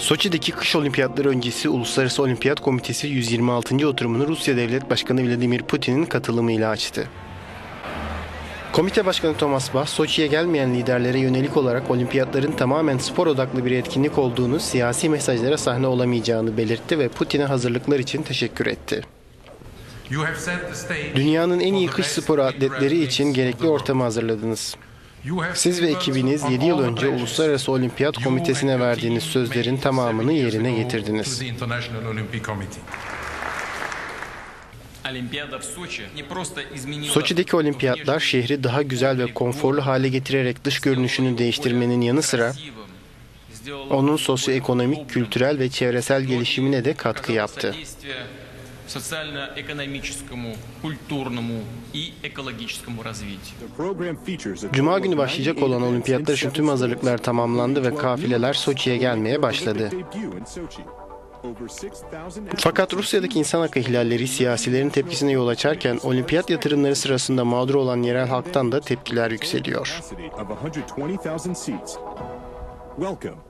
Soçi'deki kış olimpiyatları öncesi Uluslararası Olimpiyat Komitesi 126. oturumunu Rusya Devlet Başkanı Vladimir Putin'in katılımıyla açtı. Komite Başkanı Thomas Bach, Soçi'ye gelmeyen liderlere yönelik olarak olimpiyatların tamamen spor odaklı bir etkinlik olduğunu, siyasi mesajlara sahne olamayacağını belirtti ve Putin'e hazırlıklar için teşekkür etti. Dünyanın en iyi kış sporu atletleri için gerekli ortamı hazırladınız. Siz ve ekibiniz 7 yıl önce Uluslararası Olimpiyat Komitesi'ne verdiğiniz sözlerin tamamını yerine getirdiniz. Soçi'deki olimpiyatlar şehri daha güzel ve konforlu hale getirerek dış görünüşünü değiştirmenin yanı sıra onun sosyoekonomik, kültürel ve çevresel gelişimine de katkı yaptı содействие социально-экономическому, культурному и экологическому развитию. Cuma günü başlayacak olan olimpiyatlar için tüm hazırlıklar tamamlandı ve kafileler Soçi'ye gelmeye başladı. Fakat Rusya'daki insan hakkı ihlalleri siyasilerin tepkisine yol açarken olimpiyat yatırımları sırasında mağdur olan yerel halktan da tepkiler yükseliyor. Of 120,000 seats. Welcome